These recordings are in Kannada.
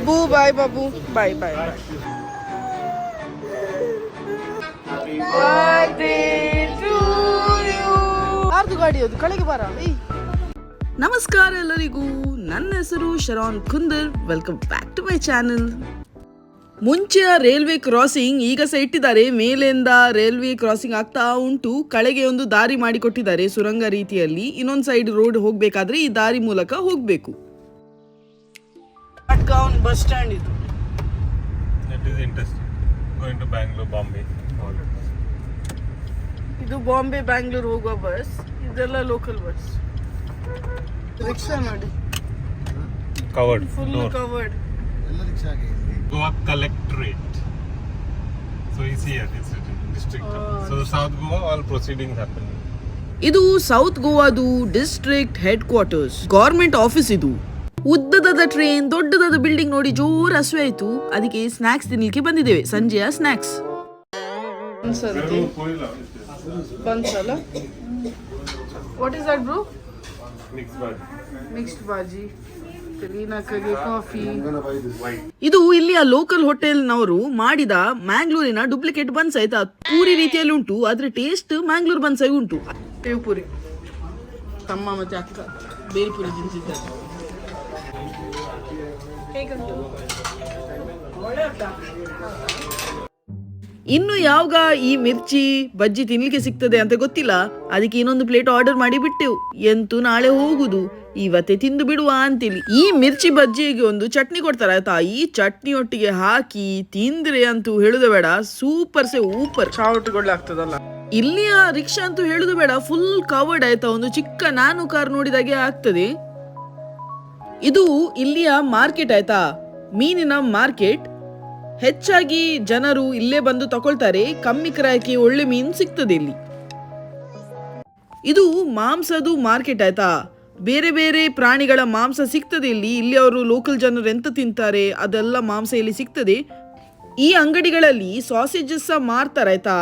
ಬಾಬು ಬಾಯ್ ಬಾಬು ಬಾಯ್ ಬಾಯ್ ಬಾಯ್ ಯಾರ್ದು ಗಾಡಿ ಅದು, ಕಳೆಗೆ ಬಾರ. ನಮಸ್ಕಾರ ಎಲ್ಲರಿಗೂ. ನನ್ನ ಹೆಸರು Sharan Kundar. Welcome back to my channel ಮುಂಚೆಯ railway crossing ಈಗ ಸಹ ಇಟ್ಟಿದ್ದಾರೆ. ಮೇಲಿಂದ ರೈಲ್ವೆ ಕ್ರಾಸಿಂಗ್ ಆಗ್ತಾ ಉಂಟು. ಕಳೆಗೆ ಒಂದು ದಾರಿ ಮಾಡಿಕೊಟ್ಟಿದ್ದಾರೆ ಸುರಂಗ ರೀತಿಯಲ್ಲಿ. ಇನ್ನೊಂದು ಸೈಡ್ ರೋಡ್ ಹೋಗಬೇಕಾದ್ರೆ ಈ ದಾರಿ ಮೂಲಕ ಹೋಗ್ಬೇಕು. ಗೌನ್ ಬಸ್ ಸ್ಟ್ಯಾಂಡ್ ಇದು ನೆಟ್ ಬಾಂಬೆ ಇದು ಬಾಂಬೆ ಬೆಂಗಳೂರು ಹೋಗೋ ಬಸ್ ಇದೆಲ್ಲ ಲೋಕಲ್ ಬಸ್ ರಿಕ್ಷಾ ನೋಡಿ. Covered full covered Goa collectorate so you Goa all proceedings ಇದು south Goa district headquarters government office ಇದು. ಉದ್ದದಾದ ಟ್ರೈನ್ ದೊಡ್ಡದಾದ ಬಿಲ್ಡಿಂಗ್ ನೋಡಿ ಜೋರು ಹಸುವೆ ಆಯ್ತು. ಅದಕ್ಕೆ ಸ್ನಾಕ್ಸ್ ತಿನ್ಲಿಕ್ಕೆ ಬಂದಿದ್ದೇವೆ. ಸಂಜೆಯ snacks what is that bro. Mixed bhaji coffee. ಇದು ಇಲ್ಲಿಯ ಲೋಕಲ್ ಹೋಟೆಲ್ನವರು ಮಾಡಿದ ಮ್ಯಾಂಗ್ಳೂರಿನ ಡೂಪ್ಲಿಕೇಟ್ ಬನ್ಸ್ ಆಯ್ತಾ ಪೂರಿ ರೀತಿಯಲ್ಲಿ ಉಂಟು. ಆದ್ರೆ ಟೇಸ್ಟ್ ಮ್ಯಾಂಗ್ಳೂರ್ ಬನ್ಸ್ ಆಗಿ ಉಂಟು. ಪೇವ್ ಪೂರಿ ತಮ್ಮ ಮತ್ತೆ ಅಕ್ಕ. ಬೇಲ್ಪುರಿ ತಿಂತಿದ್ದಾರೆ? ಇನ್ನು ಯಾವಾಗ ಈ ಮಿರ್ಚಿ ಬಜ್ಜಿ ತಿನ್ಲಿಕ್ಕೆ ಸಿಗ್ತದೆ ಅಂತ ಗೊತ್ತಿಲ್ಲ. ಅದಕ್ಕೆ ಇನ್ನೊಂದು ಪ್ಲೇಟ್ ಆರ್ಡರ್ ಮಾಡಿ ಬಿಟ್ಟೆವು. ಎಂತೂ ನಾಳೆ ಹೋಗುದು. ಇವತ್ತೇ ತಿಂದು ಬಿಡುವ ಅಂತೇಳಿ ಈ ಮಿರ್ಚಿ ಬಜ್ಜಿಗೆ ಒಂದು ಚಟ್ನಿ ಕೊಡ್ತಾರೆ ಆಯ್ತಾ ಈ ಚಟ್ನಿ ಒಟ್ಟಿಗೆ ಹಾಕಿ ತಿಂದ್ರೆ ಅಂತೂ ಹೇಳುದ ಬೇಡ. ಸೂಪರ್ ಸೆ ಊಪರ್. ಆಗ್ತದಲ್ಲ ಇಲ್ಲಿಯ ರಿಕ್ಷಾ ಅಂತೂ ಹೇಳುದು ಬೇಡ. ಫುಲ್ ಕವರ್ಡ್ ಆಯ್ತಾ? ಒಂದು ಚಿಕ್ಕ ನಾನು ಕಾರ್ ನೋಡಿದಾಗೆ ಆಗ್ತದೆ. ಇದು ಇಲ್ಲಿಯ ಮಾರ್ಕೆಟ್ ಆಯ್ತಾ? ಮೀನಿನ ಮಾರ್ಕೆಟ್? ಹೆಚ್ಚಾಗಿ ಜನರು ಇಲ್ಲೇ ಬಂದು ತಗೊಳ್ತಾರೆ, ಕಮ್ಮಿ ಕ್ರಾಯಕ್ಕೆ ಒಳ್ಳೆ ಮೀನು ಸಿಗ್ತದೆ ಇಲ್ಲಿ. ಇದು ಮಾಂಸದು ಮಾರ್ಕೆಟ್ ಆಯ್ತಾ? ಬೇರೆ ಬೇರೆ ಪ್ರಾಣಿಗಳ ಮಾಂಸ ಸಿಗ್ತದೆ ಇಲ್ಲಿ ಇಲ್ಲಿ ಅವರು ಲೋಕಲ್ ಜನರು ಎಂತ ತಿಂತಾರೆ, ಅದೆಲ್ಲ ಮಾಂಸ ಇಲ್ಲಿ ಸಿಗ್ತದೆ? ಈ ಅಂಗಡಿಗಳಲ್ಲಿ ಸಾಸೇಜಸ್ ಸಹ ಮಾರ್ತಾರೆ ಆಯ್ತಾ?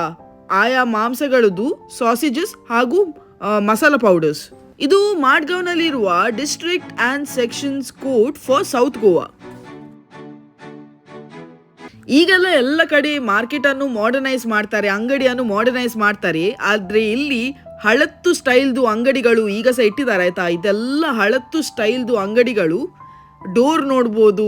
ಆಯಾ ಮಾಂಸಗಳದ್ದು ಸಾಸೇಜಸ್ ಹಾಗೂ ಮಸಾಲಾ ಮಸಾಲ ಪೌಡರ್ಸ್ ಇದು ಮಾಡ್ಗಾವ್ನಲ್ಲಿರುವ district and sessions court for south Goa. ಈಗೆಲ್ಲ ಎಲ್ಲ ಕಡೆ ಮಾರ್ಕೆಟ್ ಅನ್ನು ಮಾಡರ್ನೈಸ್ ಮಾಡ್ತಾರೆ, ಅಂಗಡಿಯನ್ನು ಮಾಡರ್ನೈಸ್ ಮಾಡ್ತಾರೆ. ಆದ್ರೆ ಇಲ್ಲಿ ಹಳತ್ತು ಸ್ಟೈಲ್ದು ಅಂಗಡಿಗಳು ಈಗ ಸಹ ಇಟ್ಟಿದ್ದಾರೆ ಆಯ್ತಾ? ಇದೆಲ್ಲ ಹಳತ್ತು ಸ್ಟೈಲ್ದು ಅಂಗಡಿಗಳು ಡೋರ್ ನೋಡ್ಬೋದು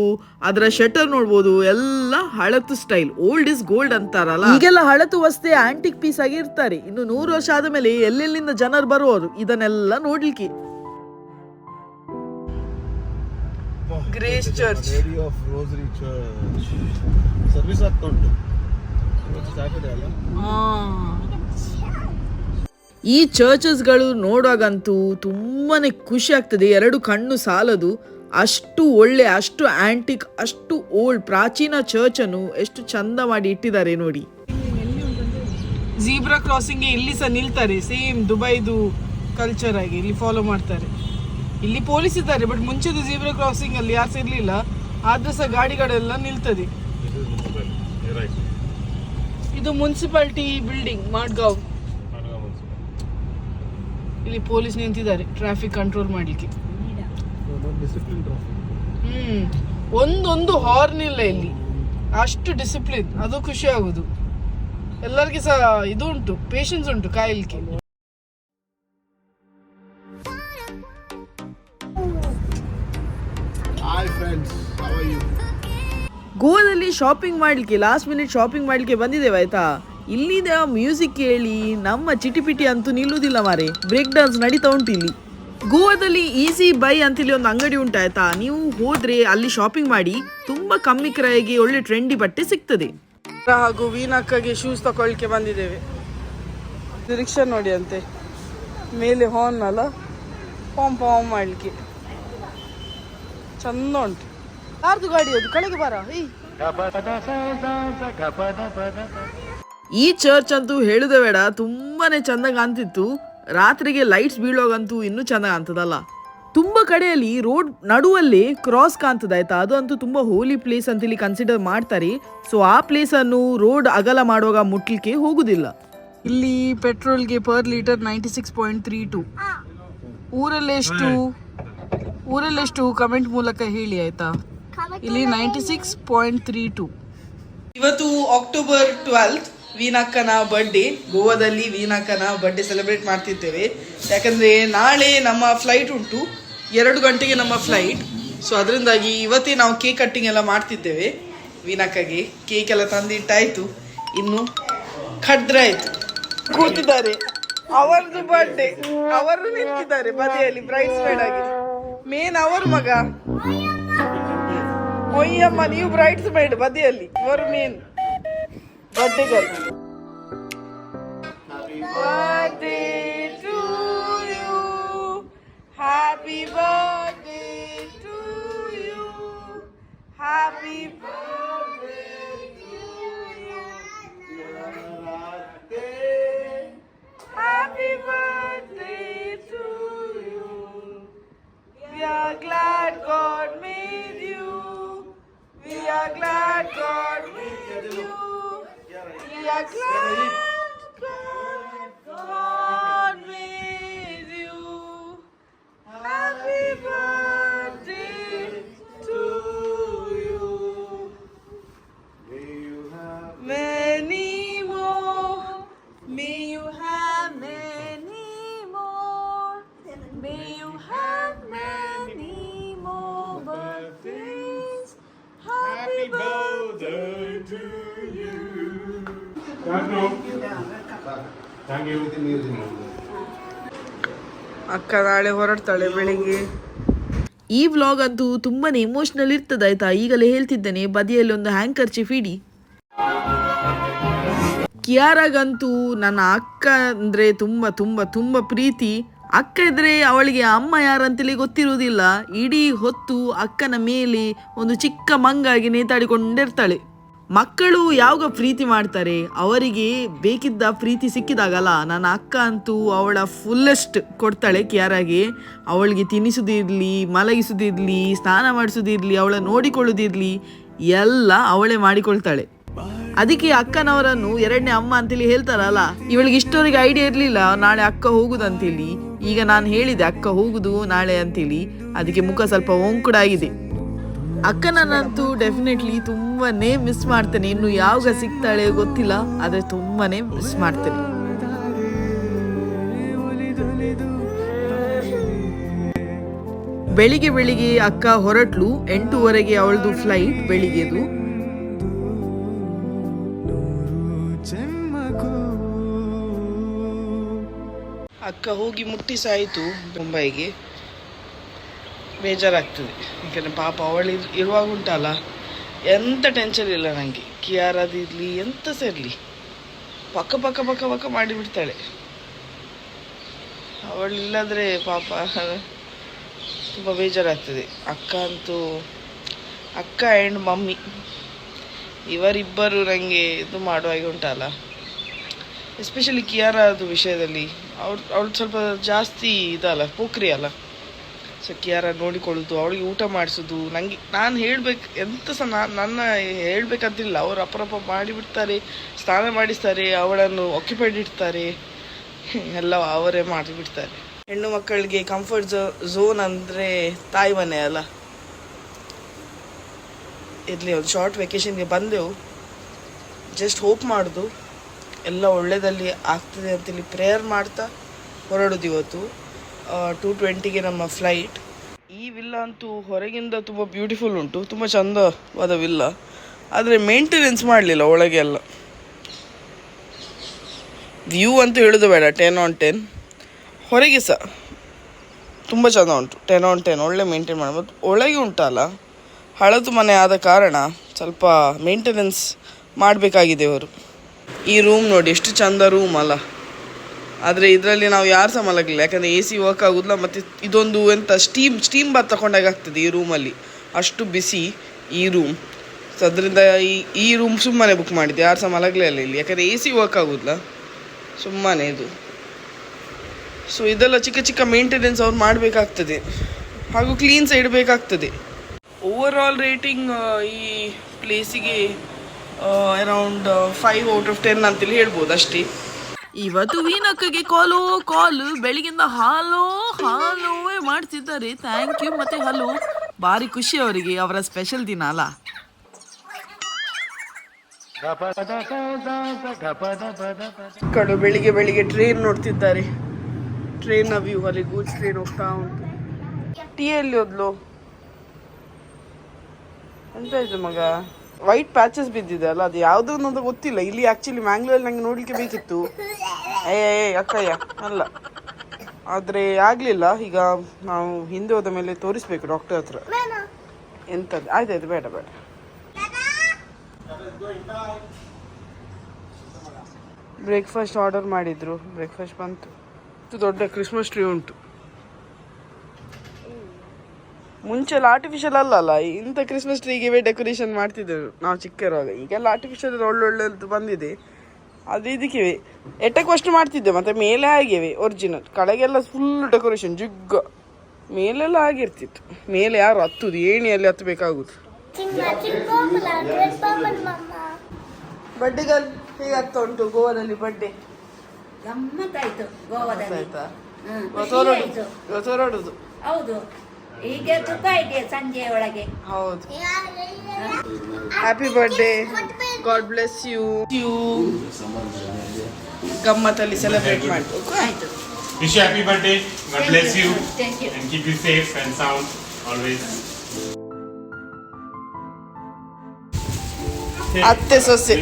ಅದರ ಶಟರ್ ನೋಡ್ಬೋದು ಎಲ್ಲ ಹಳತು ಸ್ಟೈಲ್ ಓಲ್ಡ್ ಇಸ್ ಗೋಲ್ಡ್ ಅಂತಾರಲ್ಲ? ಈಗೆಲ್ಲ ಹಳತು ವಸ್ತೆ ಆಂಟಿಕ್ ಪೀಸ್ ಆಗಿ ಇರ್ತಾರೆ. ಇನ್ನು ನೂರು ವರ್ಷ ಆದಮೇಲೆ ಎಲ್ಲೆಲ್ಲಿಂದ ಜನರು ಬರುವರು ಇದನ್ನೆಲ್ಲ ನೋಡ್ಲಿಕ್ಕೆ. Grace Church Lady of Rosary church service ಆಗ್ತಾ ಉಂಟು. ಇವತ್ತು ಸ್ಯಾಟರ್ಡೆ ಅಲ್ಲ? ಈ ಚರ್ಚಸ್ಗಳು ನೋಡುವಾಗಂತೂ ತುಂಬಾನೇ ಖುಷಿ ಆಗ್ತದೆ. ಎರಡು ಕಣ್ಣು ಸಾಲದು. ಅಷ್ಟು ಒಳ್ಳೆ ಅಷ್ಟು ಆಂಟಿಕ್ ಅಷ್ಟು ಓಲ್ಡ್ ಪ್ರಾಚೀನ ಚರ್ಚ್ ಅನ್ನು ಎಷ್ಟು ಚಂದ ಮಾಡಿ ಇಟ್ಟಿದ್ದಾರೆ ನೋಡಿ ಜೀಬ್ರಾ ಕ್ರಾಸಿಂಗ್ ಇಲ್ಲಿ ಸಹ ನಿಲ್ತಾರೆ ಸೇಮ್ ದುಬೈದು ಕಲ್ಚರ್ ಆಗಿ ಇಲ್ಲಿ ಫಾಲೋ ಮಾಡ್ತಾರೆ ಇಲ್ಲಿ ಪೊಲೀಸ್ ಇದ್ದಾರೆ ಬಟ್ ಮುಂಚೆದು ಜೀಬ್ರಾ ಕ್ರಾಸಿಂಗ್ ಅಲ್ಲಿ ಯಾರು ಇರಲಿಲ್ಲ ಆದ್ರೂ ಸಹ ಗಾಡಿಗಳೆಲ್ಲ ನಿಲ್ತದೆ. ಇದು ಮುನ್ಸಿಪಾಲಿಟಿ ಬಿಲ್ಡಿಂಗ್ ಮಾಡ್ಗಾವ್. ಇಲ್ಲಿ ಪೊಲೀಸ್ ನಿಂತಿದ್ದಾರೆ ಟ್ರಾಫಿಕ್ ಕಂಟ್ರೋಲ್ ಮಾಡ್ಲಿಕ್ಕೆ ಹ್ಮ್. ಒಂದೊಂದು ಹಾರ್ನ್ ಇಲ್ಲ ಇಲ್ಲಿ. ಅಷ್ಟು ಡಿಸಿಪ್ಲಿನ್ ಅದು ಖುಷಿ ಆಗುದು. ಎಲ್ಲರಿಗೆ ಸಹ ಇದು ಉಂಟು ಪೇಷನ್ಸ್ ಉಂಟು ಕಾಯಲಿಕ್ಕೆ. ಫ್ರೆಂಡ್ಸ್ ಹೌ ಆರ್ ಯು ಗೋವಾದಲ್ಲಿ ಶಾಪಿಂಗ್ ಮಾಡ್ಲಿಕ್ಕೆ ಲಾಸ್ಟ್ ಮಿನಿಟ್ ಶಾಪಿಂಗ್ ಮಾಡ್ಲಿಕ್ಕೆ ಬಂದಿದ್ದೇವೆ ಆಯ್ತಾ? ಇಲ್ಲಿನ ಮ್ಯೂಸಿಕ್ ಕೇಳಿ ನಮ್ಮ ಚಿಟಿಪಿಟಿ ಅಂತೂ ನಿಲ್ಲುವುದಿಲ್ಲ ಮಾರೆ. ಬ್ರೇಕ್ ಡಾನ್ಸ್ ನಡೀತಾ ಉಂಟು ಇಲ್ಲಿ. ಗೋವಾದಲ್ಲಿ ಈಸಿ ಬೈ ಅಂತೇಳಿ ಒಂದು ಅಂಗಡಿ ಉಂಟಾಯ್ತಾ ನೀವು ಹೋದ್ರೆ ಅಲ್ಲಿ ಶಾಪಿಂಗ್ ಮಾಡಿ ತುಂಬಾ ಕಮ್ಮಿ ಕ್ರಯಗೆ ಒಳ್ಳೆ ಟ್ರೆಂಡಿ ಬಟ್ಟೆ ಸಿಗ್ತದೆ. ಹಾಗೂ ವೀನಕ್ಕಗೆ ಶೂಸ್ ತಕೊಳ್ಳಿಕ್ಕೆ ಬಂದಿದ್ದೇವೆ. ರಿಕ್ಷಾ ನೋಡಿ ಅಂತೆ ಮೇಲೆ ಹಾರ್ನ್ ಅಲ್ಲ ಪಾಮ್ ಪಾಮ್ ಮಾಡ್ಲಿಕ್ಕೆ. ಚಂದ ಉಂಟು. ಯಾರ್ದು ಗಾಡಿ ಅದು? ಕಳೆಗೆ ಬರ. ಈ ಚರ್ಚ್ ಅಂತೂ ಹೇಳುದೇ ಬೇಡ ತುಂಬಾನೇ ಚಂದ ಕಾಣ್ತಿತ್ತು. ರಾತ್ರಿಗೆ ಲೈಟ್ಸ್ ಬೀಳೋಗಂತೂ ಇನ್ನೂ ಚೆನ್ನಾಗಿ ಕಾಣ್ತದಲ್ಲ. ತುಂಬ ಕಡೆಯಲ್ಲಿ ರೋಡ್ ನಡುವಲ್ಲಿ ಕ್ರಾಸ್ ಕಾಣ್ತದೆ ಆಯ್ತಾ? ಅದು ಅಂತೂ ತುಂಬ ಹೋಲಿ ಪ್ಲೇಸ್ ಅಂತ ಇಲ್ಲಿ ಕನ್ಸಿಡರ್ ಮಾಡ್ತಾರೆ. ಸೊ ಆ ಪ್ಲೇಸನ್ನು ರೋಡ್ ಅಗಲ ಮಾಡುವಾಗ ಮುಟ್ಲಿಕ್ಕೆ ಹೋಗುದಿಲ್ಲ. ಇಲ್ಲಿ ಪೆಟ್ರೋಲ್ಗೆ per litre ninety six point three two ಊರಲ್ಲೆಷ್ಟು ಊರಲ್ಲೆಷ್ಟು ಕಮೆಂಟ್ ಮೂಲಕ ಹೇಳಿ ಆಯ್ತಾ? ಇಲ್ಲಿ ninety six point three two ಇವತ್ತು ಅಕ್ಟೋಬರ್ ಟ್ವೆಲ್ತ್ ವೀನಕ್ಕನ ಬರ್ಡೇ ಗೋವಾದಲ್ಲಿ ವೀನಕ್ಕನ ಬರ್ಡೇ ಸೆಲೆಬ್ರೇಟ್ ಮಾಡ್ತಿದ್ದೇವೆ. ಯಾಕಂದ್ರೆ ನಾಳೆ ನಮ್ಮ ಫ್ಲೈಟ್ ಉಂಟು, ಎರಡು ಗಂಟೆಗೆ ನಮ್ಮ ಫ್ಲೈಟ್ ಸೊ ಅದರಿಂದಾಗಿ ಇವತ್ತೇ ನಾವು ಕೇಕ್ ಕಟ್ಟಿಂಗ್ ಎಲ್ಲ ಮಾಡ್ತಿದ್ದೇವೆ. ವೀನಕ್ಕಗೆ ಕೇಕ್ ಎಲ್ಲ ತಂದಿಟ್ಟಾಯ್ತು. ಇನ್ನು ಖಡ್ರ ಆಯ್ತು. ಕೂತಿದ್ದಾರೆ. ಅವರದು ಬರ್ಡೇ ಅವರು ನಿಂತಿದ್ದಾರೆ ಬದಿಯಲ್ಲಿ ಬ್ರೈಟ್ ಸೈಡ್ ಆಗಿ. ಮೇನ್ ಅವರು ಮಗ. ಒಯ್ಯಮ್ಮ ನೀವು ಬ್ರೈಟ್ಸ್ ಮೇಡ್ ಬದಿಯಲ್ಲಿ ಇವರು main Happy birthday to you. Happy birthday to you. Happy birthday to you. Happy birthday to you. We are glad God made you. We are glad God made you. Ja, klar. ಅಕ್ಕ ನಾಳೆ ಹೊರಡ್ತಾಳೆ ಬೆಳಿಗ್ಗೆ. ಈ ವ್ಲಾಗ್ ಅಂತೂ ತುಂಬಾನೇ ಇಮೋಷನಲ್ ಇರ್ತದೆ ಆಯ್ತಾ? ಈಗಲೇ ಹೇಳ್ತಿದ್ದೇನೆ, ಬದಿಯಲ್ಲಿ ಒಂದು ಹ್ಯಾಂಕರ್ ಚಿಫಿಡಿ ಕಿಯಾರಾಗಂತೂ ನನ್ನ ಅಕ್ಕ ಅಂದ್ರೆ ತುಂಬ ತುಂಬ ತುಂಬ ಪ್ರೀತಿ. ಅಕ್ಕ ಇದ್ರೆ ಅವಳಿಗೆ ಅಮ್ಮ ಯಾರಂತೇಳಿ ಗೊತ್ತಿರುವುದಿಲ್ಲ. ಇಡೀ ಹೊತ್ತು ಅಕ್ಕನ ಮೇಲೆ ಒಂದು ಚಿಕ್ಕ ಮಂಗಾಗಿ ನೇತಾಡಿಕೊಂಡಿರ್ತಾಳೆ. ಮಕ್ಕಳು ಯಾವಾಗ ಪ್ರೀತಿ ಮಾಡ್ತಾರೆ? ಅವರಿಗೆ ಬೇಕಿದ್ದ ಪ್ರೀತಿ ಸಿಕ್ಕಿದಾಗಲ್ಲ. ನನ್ನ ಅಕ್ಕ ಅಂತೂ ಅವಳ ಫುಲ್ಲೆಸ್ಟ್ ಕೊಡ್ತಾಳೆ ಕ್ಯಾರಾಗಿ. ಅವಳಿಗೆ ತಿನ್ನಿಸೋದಿರಲಿ, ಮಲಗಿಸೋದಿರಲಿ, ಸ್ನಾನ ಮಾಡಿಸೋದಿರಲಿ, ಅವಳ ನೋಡಿಕೊಳ್ಳೋದಿರಲಿ, ಎಲ್ಲ ಅವಳೇ ಮಾಡಿಕೊಳ್ತಾಳೆ. ಅದಕ್ಕೆ ಅಕ್ಕನವರನ್ನು ಎರಡನೇ ಅಮ್ಮ ಅಂತೇಳಿ ಹೇಳ್ತಾರಲ್ಲ, ಇವಳಿಗೆ ಇಷ್ಟವರೆಗೆ ಐಡಿಯಾ ಇರಲಿಲ್ಲ, ನಾಳೆ ಅಕ್ಕ ಹೋಗುದಂತೇಳಿ. ಈಗ ನಾನು ಹೇಳಿದೆ, ಅಕ್ಕ ಹೋಗುದು ನಾಳೆ ಅಂತೇಳಿ. ಅದಕ್ಕೆ ಮುಖ ಸ್ವಲ್ಪ ಆಗಿದೆ ಅಕ್ಕನನ್ನಂತೂ ಡೆಫಿನೆಟ್ಲಿ ತುಂಬಾನೇ ಮಿಸ್ ಮಾಡ್ತೇನೆ. ಇನ್ನು ಯಾವಾಗ ಸಿಗ್ತಾಳೆ ಗೊತ್ತಿಲ್ಲ, ಆದ್ರೆ ತುಂಬಾನೇ ಮಿಸ್ ಮಾಡ್ತೇನೆ. ಬೆಳಿಗ್ಗೆ ಬೆಳಿಗ್ಗೆ ಅಕ್ಕ ಹೊರಟ್ಲು, ಎಂಟೂವರೆಗೆ ಅವಳದು ಫ್ಲೈಟ್ ಬೆಳಿಗ್ಗೆದು. ಅಕ್ಕ ಹೋಗಿ ಮುಟ್ಟಿಸಾಯಿತು ಮುಂಬೈಗೆ. ಬೇಜಾರಾಗ್ತದೆ. ಯಾಕಂದರೆ ಪಾಪ ಅವಳು ಇರ್- ಇರುವಾಗ ಉಂಟಲ್ಲ ಎಂಥ ಟೆನ್ಷನ್ ಇಲ್ಲ ನನಗೆ ಕಿಯಾರದಿರಲಿ ಎಂತ ಸಹ ಇರಲಿ. ಪಕ್ಕ ಪಕ್ಕ ಪಕ್ಕ ಪಕ್ಕ ಮಾಡಿಬಿಡ್ತಾಳೆ ಅವಳಿಲ್ಲದ್ರೆ ಪಾಪ ತುಂಬ ಬೇಜಾರಾಗ್ತದೆ. ಅಕ್ಕ ಅಂತೂ, ಅಕ್ಕ ಆ್ಯಂಡ್ ಮಮ್ಮಿ. ಇವರಿಬ್ಬರು ನನಗೆ ಇದು ಮಾಡುವಾಗೆ ಉಂಟಲ್ಲ. ಎಸ್ಪೆಷಲಿ ಕಿಯಾರದು ವಿಷಯದಲ್ಲಿ, ಅವ್ರು, ಅವಳು ಸ್ವಲ್ಪ ಜಾಸ್ತಿ ಇದಲ್ಲ, ಪೋಖ್ರಿ ಅಲ್ಲ. ಸೊ ಕಿಯಾರ ನೋಡಿಕೊಳ್ಳೋದು, ಅವಳಿಗೆ ಊಟ ಮಾಡಿಸೋದು ನನಗೆ ನಾನು ಹೇಳಬೇಕು, ಎಂತ ಸಹ ನಾನು ನನ್ನ ಹೇಳಬೇಕಂತಿಲ್ಲ, ಅವರು ಅಪರಪ ಮಾಡಿಬಿಡ್ತಾರೆ, ಸ್ನಾನ ಮಾಡಿಸ್ತಾರೆ, ಅವಳನ್ನು ಆಕ್ಯುಪೈಡ್ ಇಡ್ತಾರೆ, ಎಲ್ಲ ಅವರೇ ಮಾಡಿಬಿಡ್ತಾರೆ. ಹೆಣ್ಣು ಮಕ್ಕಳಿಗೆ ಕಂಫರ್ಟ್ ಝೋ ಝೋನ್ ಅಂದರೆ ತಾಯಿ ಮನೆ ಅಲ್ಲ. ಇರಲಿ, ಒಂದು ಶಾರ್ಟ್ ವೆಕೇಷನ್ಗೆ ಬಂದೆವು. ಜಸ್ಟ್ ಹೋಪ್ ಮಾಡೋದು. ಎಲ್ಲ ಒಳ್ಳೆಯದಲ್ಲಿ ಆಗ್ತದೆ ಅಂತೇಳಿ ಪ್ರೇಯರ್ ಮಾಡ್ತಾ ಹೊರಡೋದು ಇವತ್ತು. ಟೂ ಟ್ವೆಂಟಿಗೆ ನಮ್ಮ ಫ್ಲೈಟ್. ಈ ವಿಲ್ಲ ಅಂತೂ ಹೊರಗಿಂದ ತುಂಬ ಬ್ಯೂಟಿಫುಲ್ ಉಂಟು, ತುಂಬ ಚಂದವಾದ ವಿಲ್ಲ. ಆದರೆ ಮೇಂಟೆನೆನ್ಸ್ ಮಾಡಲಿಲ್ಲ ಒಳಗೆ ಎಲ್ಲ. ವ್ಯೂ ಅಂತ ಹೇಳೋದು ಬೇಡ ಟೆನ್ ಆನ್ ಟೆನ್ ಹೊರಗೆ ಸಹ ತುಂಬ ಚೆಂದ ಉಂಟು ಟೆನ್ ಆನ್ ಟೆನ್ ಒಳ್ಳೆ ಮೇಂಟೈನ್ ಮಾಡ್ಬೋದು ಒಳಗೆ ಉಂಟಲ್ಲ, ಹಳದು ಮನೆ ಆದ ಕಾರಣ ಸ್ವಲ್ಪ ಮೇಂಟೆನೆನ್ಸ್ ಮಾಡಬೇಕಾಗಿದೆ ಅವರು ಈ ರೂಮ್ ನೋಡಿ, ಎಷ್ಟು ಚಂದ ರೂಮ್ ಅಲ್ಲ. ಆದರೆ ಇದರಲ್ಲಿ ನಾವು ಯಾರು ಸಹ ಮಲಗಲಿಲ್ಲ ಯಾಕಂದರೆ ಎ ಸಿ ವರ್ಕ್ ಆಗೋದಿಲ್ಲ, ಮತ್ತು ಇದೊಂದು ಎಂಥ ಸ್ಟೀಮ್ ಸ್ಟೀಮ್ ಬಾತ್ ತಗೊಂಡಾಗ ಆಗ್ತದೆ ಈ ರೂಮಲ್ಲಿ ಅಷ್ಟು ಬಿಸಿ ಈ ರೂಮ್ ಸೊ ಅದರಿಂದ ಈ ಈ ರೂಮ್ ಸುಮ್ಮನೆ ಬುಕ್ ಮಾಡಿದ್ದೆ, ಯಾರು ಸಹ ಮಲಗಲೇ ಇಲ್ಲ ಇಲ್ಲಿ. ಯಾಕಂದರೆ ಎ ಸಿ ವರ್ಕ್ ಆಗೋದಿಲ್ಲ. ಸುಮ್ಮನೆ ಇದು. ಸೊ ಇದೆಲ್ಲ ಚಿಕ್ಕ ಚಿಕ್ಕ ಮೇಂಟೆನೆನ್ಸ್ ಅವ್ರು ಮಾಡಬೇಕಾಗ್ತದೆ. ಹಾಗೂ ಕ್ಲೀನ್ ಸಹ ಇಡಬೇಕಾಗ್ತದೆ ಓವರ್ ಆಲ್ ರೇಟಿಂಗ್ ಈ ಪ್ಲೇಸಿಗೆ around five out of ten ಅಂತೇಳಿ ಹೇಳ್ಬೋದು ಅಷ್ಟೇ. ಇವತ್ತು ವೀನಕ್ಕಗೆ ಕಾಲು ಕಾಲು ಬೆಳಿಗ್ಗಿಂದ ಹಾಲು, ಹಾಲುವೇ ಮಾಡ್ತಿದ್ದಾರೆ. ಥ್ಯಾಂಕ್ ಯು ಮತ್ತೆ ಹಲೋ. ಭಾರಿ ಖುಷಿ ಅವರಿಗೆ, ಅವರ ಸ್ಪೆಷಲ್ ದಿನ ಅಲ್ಲ? ಕಡು ಬೆಳಿಗ್ಗೆ ಬೆಳಿಗ್ಗೆ ಟ್ರೈನ್ ನೋಡ್ತಿದ್ದಾರೆ. ಟ್ರೈನ್ ವ್ಯೂ ಅಲ್ಲಿ ಗೂಡ್ಸ್ ಟ್ರೈನ್ ಹೋಗ್ತಾ ಉಂಟು. ಟೀ ಎಲ್ಲಿ ಹೋದ್ಲು? ಎಂತ ಆಯ್ತು ಮಗ? ವೈಟ್ ಪ್ಯಾಚಸ್ ಬಿದ್ದಿದೆ ಅಲ್ಲ, ಅದು ಯಾವುದು ಅನ್ನೋದು ಗೊತ್ತಿಲ್ಲ. ಇಲ್ಲಿ ಆಕ್ಚುಲಿ ಮ್ಯಾಂಗ್ಳೂರಲ್ಲಿ ನಂಗೆ ನೋಡ್ಲಿಕ್ಕೆ ಬೇಕಿತ್ತು. ಏ ಅಕ್ಕಯ್ಯ, ಅಲ್ಲ. ಆದರೆ ಆಗಲಿಲ್ಲ. ಈಗ ನಾವು ಹಿಂದೆ ಹೋದ ಮೇಲೆ ತೋರಿಸ್ಬೇಕು ಡಾಕ್ಟರ್ ಹತ್ರ. ಎಂಥದ್ದು ಆಯ್ತಾಯ್ತು, ಬೇಡ ಬೇಡ. ಬ್ರೇಕ್ಫಾಸ್ಟ್ ಆರ್ಡರ್ ಮಾಡಿದ್ರು. ಬ್ರೇಕ್ಫಾಸ್ಟ್ ಬಂತು. ದೊಡ್ಡ ಕ್ರಿಸ್ಮಸ್ ಟ್ರೀ ಉಂಟು. ಮುಂಚೆಲ್ಲ ಆರ್ಟಿಫಿಷಿಯಲ್ ಅಲ್ಲಲ್ಲ ಇಂಥ ಕ್ರಿಸ್ಮಸ್ ಟ್ರೀಗೆ ಡೆಕೋರೇಷನ್ ಮಾಡ್ತಿದ್ರು ನಾವು ಚಿಕ್ಕರುವಾಗ. ಈಗೆಲ್ಲ ಆರ್ಟಿಫಿಷಿಯಲ್ ಒಳ್ಳೊಳ್ಳೆದು ಬಂದಿದೆ. ಅದು ಇದಕ್ಕೆ ಎಟ್ಟಕ್ಕೆ ಅಷ್ಟು ಮಾಡ್ತಿದ್ದೆ ಮತ್ತೆ ಮೇಲೆ ಆಗಿವೆ ಒರಿಜಿನಲ್ ಕಡೆಗೆಲ್ಲ ಫುಲ್ ಡೆಕೋರೇಷನ್ ಜುಗ್ಗ. ಮೇಲೆಲ್ಲ ಆಗಿರ್ತಿತ್ತು. ಮೇಲೆ ಯಾರು ಹತ್ತುದು ಏಣಿಯಲ್ಲಿ ಹತ್ತಬೇಕಾಗುದು. ಬಡ್ಡೆಗಲ್ ಹೇಗೆ ಆಗ್ತಾ ಉಂಟು ಗೋವಾದಲ್ಲಿ ಬಡ್ಡೆ? ಗಮ್ಮತ್ತಾಯ್ತು ಗೋವಾದಲ್ಲಿ. ಹೌದು. ಈಗ ತುಕ ಇದೆ ಸಂಜೆ ಒಳಗೆ ಹೌದು happy birthday God bless you you ಗಮ್ಮತ್ತಲ್ಲಿ celebrate ಮಾಡಬೇಕು ಆಯ್ತು Wish happy happy birthday. God you bless you. you. Thank you. And keep you safe and sound always. ಅತ್ತೆ ಸೊಸೆ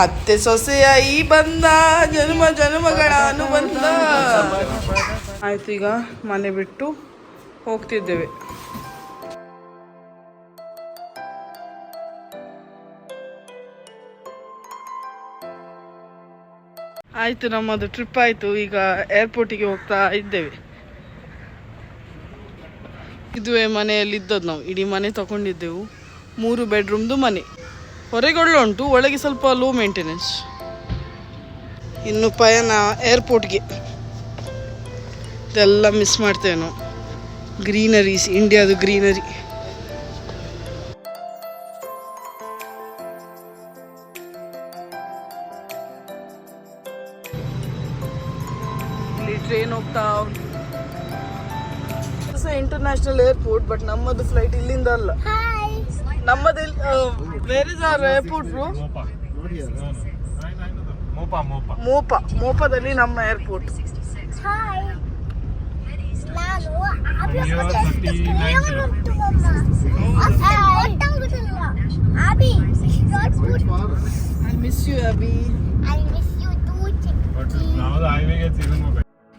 ಅತ್ತೆ ಸೊಸೆಯ ಈ ಬಂದ ಜನ್ಮ ಜನ್ಮಗಳ ಅನುಬಂಧ ಆಯ್ತು ಈಗ ಮನೆ ಬಿಟ್ಟು ಹೋಗ್ತಿದ್ದೇವೆ ಆಯ್ತು, ನಮ್ಮದು ಟ್ರಿಪ್ ಆಯ್ತು. ಈಗ ಏರ್ಪೋರ್ಟಿಗೆ ಹೋಗ್ತಾ ಇದ್ದೇವೆ. ಇದುವೇ ಮನೆಯಲ್ಲಿ ಇದ್ದದ್ದು ನಾವು. ಇಡೀ ಮನೆ ತಗೊಂಡಿದ್ದೆವು. ಮೂರು ಬೆಡ್ರೂಮ್ದು ಮನೆ. ಹೊರಗೆ ಒಳ್ಳೆ ಉಂಟು ಒಳಗೆ ಸ್ವಲ್ಪ ಲೋ ಮೇಂಟೆನೆನ್ಸ್ ಇನ್ನು ಪಯಣ ಏರ್ಪೋರ್ಟ್ಗೆ ಇದೆಲ್ಲ ಮಿಸ್ ಮಾಡ್ತೇವೆ ನಾವು. ಗ್ರೀನರೀಸ್ ಇಂಡಿಯಾದು ಗ್ರೀನರಿ. ಇಲ್ಲಿ ಟ್ರೈನ್ ಹೋಗ್ತಾ ಇಂಟರ್ನ್ಯಾಷನಲ್ ಏರ್ಪೋರ್ಟ್ ಬಟ್ ನಮ್ಮದು ಫ್ಲೈಟ್ ಇಲ್ಲಿಂದ ಅಲ್ಲ. ನಮ್ಮದು where is our airport. Mopa ಮೋಪದಲ್ಲಿ ನಮ್ಮ ಏರ್ಪೋರ್ಟ್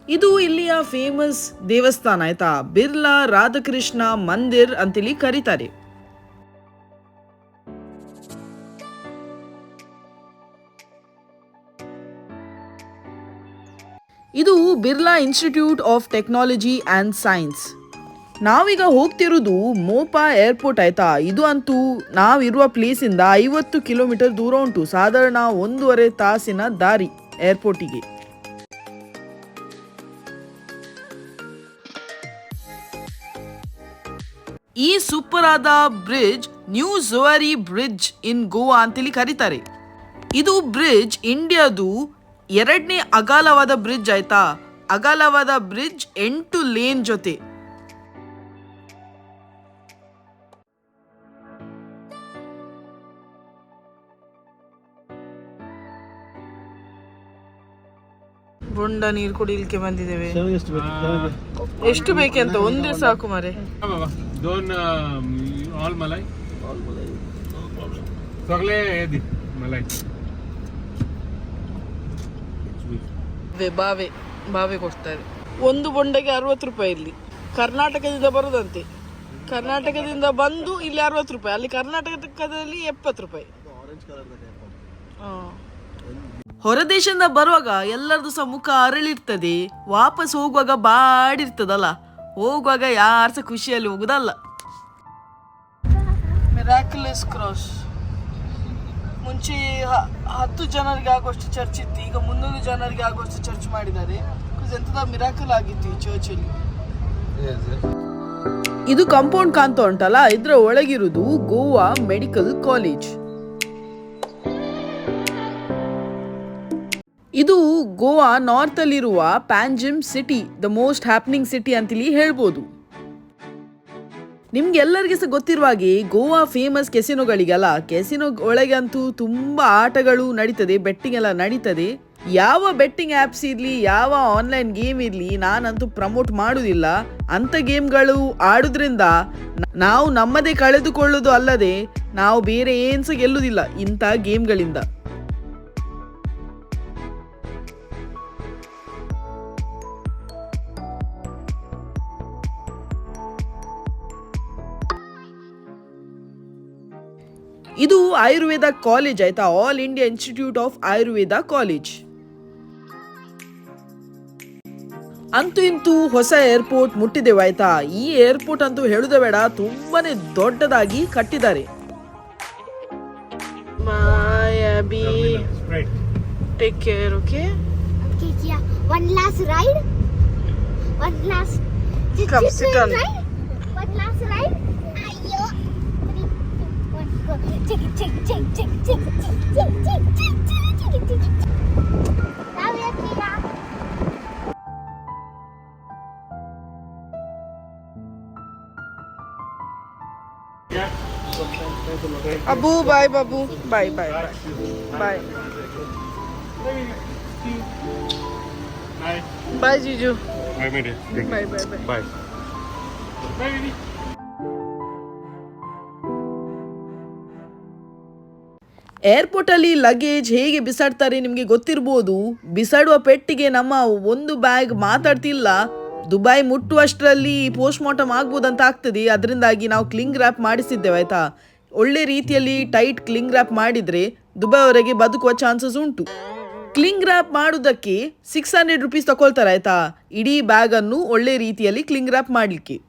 ಇದು ಇಲ್ಲಿಯ ಫೇಮಸ್ ದೇವಸ್ಥಾನ ಆಯ್ತಾ? ಬಿರ್ಲಾ ರಾಧಾಕೃಷ್ಣ ಮಂದಿರ್ ಅಂತೇಳಿ ಕರೀತಾರೆ. Birla institute of technology and science. ನಾವೀಗ ಹೋಗ್ತಿರೋದು ಮೋಪಾ ಏರ್ಪೋರ್ಟ್ ಆಯ್ತಾ? ಇದು ಅಂತೂ ನಾವಿರುವ ಪ್ಲೇಸಿಂದ ಐವತ್ತು ಕಿಲೋಮೀಟರ್ ದೂರ ಉಂಟು. ಸಾಧಾರಣ ಒಂದೂವರೆ ತಾಸಿನ ದಾರಿ ಏರ್ಪೋರ್ಟಿಗೆ. ಈ ಸೂಪರ್ ಆದ bridge new Zuari bridge in Goa ಅಂತೇಳಿ ಕರೀತಾರೆ. ಇದು ಬ್ರಿಡ್ಜ್ ಇಂಡಿಯಾದು ಎರಡನೇ ಅಗಾಲವಾದ ಬ್ರಿಡ್ಜ್ ಆಯ್ತಾ? ಅಗಲವಾದ ಬ್ರಿಡ್ಜ್ ಎಂಟು ಲೇನ್ ಜೊತೆ. ಬುಂಡ ನೀರು ಕುಡಿಲಿಕ್ಕೆ ಬಂದಿದ್ದೇವೆ. ಎಷ್ಟು ಬೇಕೆ ಅಂತ ಒಂದೇ ಸಾಕು ಮರೆ. ಬಾವೆ. ಬಾವೆ ಕೊಡ್ತಾರೆ. ಒಂದು ಬೊಂಡೆಗೆ ಅರವತ್ತು ರೂಪಾಯಿ ಇಲ್ಲಿ. ಕರ್ನಾಟಕದಿಂದ ಬರೋದಂತೆ. ಕರ್ನಾಟಕದಿಂದ ಬಂದು ಇಲ್ಲಿ ಅರವತ್ತು ರೂಪಾಯಿ. ಅಲ್ಲಿ ಕರ್ನಾಟಕದಲ್ಲಿ ಎಪ್ಪತ್ತು ರೂಪಾಯಿ. ಆರೆಂಜ್ color ದ type. ಹೊರದೇಶದಿಂದ ಬರುವಾಗ ಎಲ್ಲರದು ಸಹ ಮುಖ ಅರಳಿರ್ತದೆ. ವಾಪಸ್ ಹೋಗುವಾಗ ಬಾಡಿರ್ತದಲ್ಲ. ಹೋಗುವಾಗ ಯಾರು ಸಹ ಖುಷಿಯಲ್ಲಿ ಹೋಗುದಲ್ಲ ಮಿರಾಕ್ಯುಲಸ್ ಕ್ರಾಸ್ ಮುಂಚೆ ಹ- ಹತ್ತು ಜನರಿಗೆ ಆಗುವಷ್ಟು ಚರ್ಚ್ ಇತ್ತು. ಈಗ ಮುನ್ನೂರು ಜನರಿಗೆ ಆಗುವಷ್ಟು ಚರ್ಚ್ ಮಾಡಿದ್ದಾರೆ. ಎಂತದ ಮಿರಾಕಲ್ ಆಗಿತ್ತು ಈ ಚರ್ಚಲ್ಲಿ. ಇದು ಕಾಂಪೌಂಡ್ ಕಾಣ್ತಾ ಉಂಟಲ್ಲ? ಇದ್ರ ಒಳಗಿರುವುದು ಗೋವಾ ಮೆಡಿಕಲ್ ಕಾಲೇಜ್. ಇದು ಗೋವಾ ನಾರ್ತ್ ಅಲ್ಲಿರುವ Panjim city the most happening city ಅಂತೇಳಿ ಹೇಳ್ಬೋದು. ನಿಮ್ಗೆ ಎಲ್ಲರಿಗೆ ಸಹ ಗೊತ್ತಿರುವ ಹಾಗೆ ಗೋವಾ ಫೇಮಸ್ ಕೆಸಿನೋಗಳಿಗೆಲ್ಲ ಕೆಸಿನೋ ಒಳಗೆ ಅಂತೂ ತುಂಬಾ ಆಟಗಳು ನಡೀತದೆ ಬೆಟ್ಟಿಂಗ್ ಎಲ್ಲ ನಡೀತದೆ. ಯಾವ ಬೆಟ್ಟಿಂಗ್ ಆ್ಯಪ್ಸ್ ಇರಲಿ, ಯಾವ ಆನ್ಲೈನ್ ಗೇಮ್ ಇರಲಿ, ನಾನಂತೂ ಪ್ರಮೋಟ್ ಮಾಡುವುದಿಲ್ಲ ಅಂಥ ಗೇಮ್ಗಳು ಆಡೋದ್ರಿಂದ ನಾವು ನಮ್ಮದೇ ಕಳೆದುಕೊಳ್ಳೋದು ಅಲ್ಲದೆ, ನಾವು ಬೇರೆ ಏನು ಸಹ ಗೆಲ್ಲುವುದಿಲ್ಲ ಇಂಥ ಗೇಮ್ಗಳಿಂದ ಇದು ಆಯುರ್ವೇದ ಕಾಲೇಜ್ ಆಯ್ತಾ all India institute of Ayurveda college ಅಂತೂ ಇಂತೂ ಹೊಸ ಏರ್ಪೋರ್ಟ್ ಮುಟ್ಟಿದೆವು ಆಯ್ತಾ ಈ ಏರ್ಪೋರ್ಟ್ ಅಂತೂ ಹೇಳುದೇ ಬೇಡ ತುಂಬಾನೇ ದೊಡ್ಡದಾಗಿ ಕಟ್ಟಿದ್ದಾರೆ. Take care okay one yeah. Ride one ride. One last. Just, Come, just sit अबू बाय बाबू bye bye bye bye bye जीजू bye bye bye bye bye ಅಲ್ಲಿ ಲಗೇಜ್ ಹೇಗೆ ಬಿಸಾಡ್ತಾರೆ ನಿಮಗೆ ಗೊತ್ತಿರ್ಬೋದು? ಬಿಸಾಡುವ ಪೆಟ್ಟಿಗೆ ನಮ್ಮ ಒಂದು ಬ್ಯಾಗ್ ಮಾತಾಡ್ತಿಲ್ಲ. ದುಬೈ ಮುಟ್ಟುವಷ್ಟರಲ್ಲಿ ಪೋಸ್ಟ್ ಮಾರ್ಟಮ್ ಆಗ್ಬೋದಂತ ಆಗ್ತದೆ. ಅದರಿಂದಾಗಿ ನಾವು ಕ್ಲಿಂಗ್ ರ್ಯಾಪ್ ಮಾಡಿಸಿದ್ದೇವೆ, ಆಯ್ತಾ? ಒಳ್ಳೆ ರೀತಿಯಲ್ಲಿ ಟೈಟ್ ಕ್ಲಿಂಗ್ ರ್ಯಾಪ್ ಮಾಡಿದರೆ ದುಬೈವರೆಗೆ ಬದುಕುವ ಚಾನ್ಸಸ್ ಉಂಟು. ಕ್ಲಿಂಗ್ ರ್ಯಾಪ್ ಮಾಡೋದಕ್ಕೆ ಸಿಕ್ಸ್ ಹಂಡ್ರೆಡ್ ರುಪೀಸ್ ತಗೊಳ್ತಾರೆ ಆಯ್ತಾ? ಇಡೀ ಬ್ಯಾಗನ್ನು ಒಳ್ಳೆ ರೀತಿಯಲ್ಲಿ ಕ್ಲಿಂಗ್ ರ್ಯಾಪ್ ಮಾಡಲಿಕ್ಕೆ.